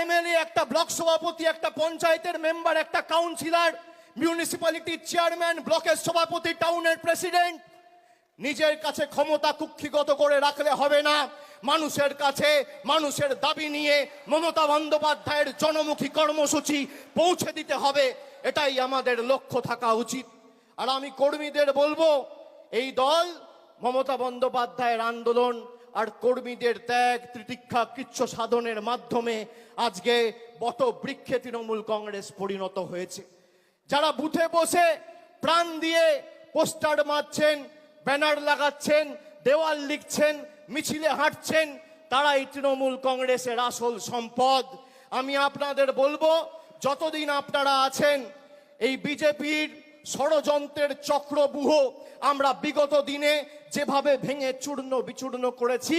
MLA, একটা block সভাপতি, একটা পঞ্চায়েতের মেম্বার, একটা কাউন্সিলর মিউনিসিপ্যালিটির চেয়ারম্যান ব্লকের সভাপতি, টাউনের প্রেসিডেন্ট নিজের কাছে ক্ষমতা কুক্ষিগত করে রাখলে হবে না। মানুষের কাছে, মানুষের দাবি নিয়ে মমতা বন্দ্যোপাধ্যায়ের জনমুখী কর্মসূচি পৌঁছে দিতে হবে। এটাই আমাদের লক্ষ্য থাকা উচিত। আর আমি কর্মীদের বলব, এই দল মমতা বন্দ্যোপাধ্যায়ের আন্দোলন আর কর্মীদের ত্যাগ, তিতিক্ষা, কৃচ্ছ সাধনের মাধ্যমে আজকে বট বৃক্ষে তৃণমূল কংগ্রেস পরিণত হয়েছে। যারা বুথে বসে প্রাণ দিয়ে পোস্টার মারছেন, ব্যানার লাগাচ্ছেন, দেওয়াল লিখছেন, মিছিলে হাঁটছেন, তারাই তৃণমূল কংগ্রেসের আসল সম্পদ। আমি আপনাদের বলব, যতদিন আপনারা আছেন, এই বিজেপির ষড়যন্ত্রের চক্রবুহ আমরা বিগত দিনে যেভাবে ভেঙে চূর্ণ বিচূর্ণ করেছি,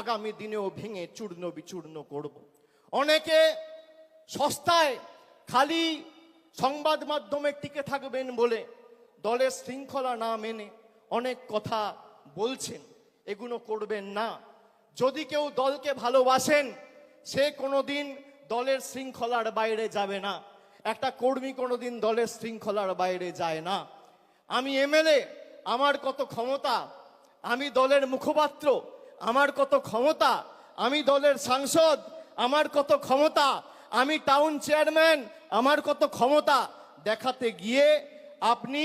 আগামী দিনেও ভেঙে চূর্ণ বিচূর্ণ করব। অনেকে সস্তায় খালি সংবাদ মাধ্যমে টিকে থাকবেন বলে দলের শৃঙ্খলা না মেনে অনেক কথা বলছেন এগুলো করবেন না। যদি কেউ দলকে ভালোবাসেন, সে কোনোদিন দলের শৃঙ্খলার বাইরে যাবে না। একটা কর্মী কোনোদিন দলের শৃঙ্খলার বাইরে যায় না। আমি এমএলএ, আমার কত ক্ষমতা আমি দলের মুখপাত্র, আমার কত ক্ষমতা, আমি দলের সাংসদ, আমার কত ক্ষমতা, আমি টাউন চেয়ারম্যান আমার কত ক্ষমতা, দেখাতে গিয়ে আপনি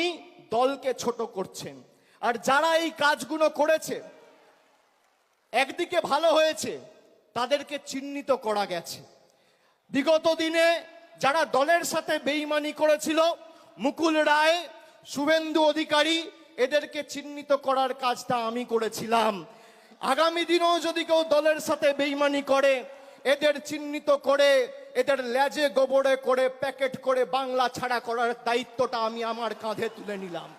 দলকে ছোট করছেন। আর যারা এই কাজগুলো করেছে, একদিকে ভালো হয়েছে, তাদেরকে চিহ্নিত করা গেছে। বিগত দিনে যারা দলের সাথে বেইমানি করেছিল, মুকুল রায়, শুভেন্দু অধিকারী এদেরকে চিহ্নিত করার কাজটা আমি করেছিলাম। আগামী দিনেও যদি কেউ দলের সাথে বেইমানি করে, এদের চিহ্নিত করে, এদের লেজে গোবরে করে, প্যাকেট করে বাংলা ছাড়া করার দায়িত্বটা আমি আমার কাঁধে তুলে নিলাম।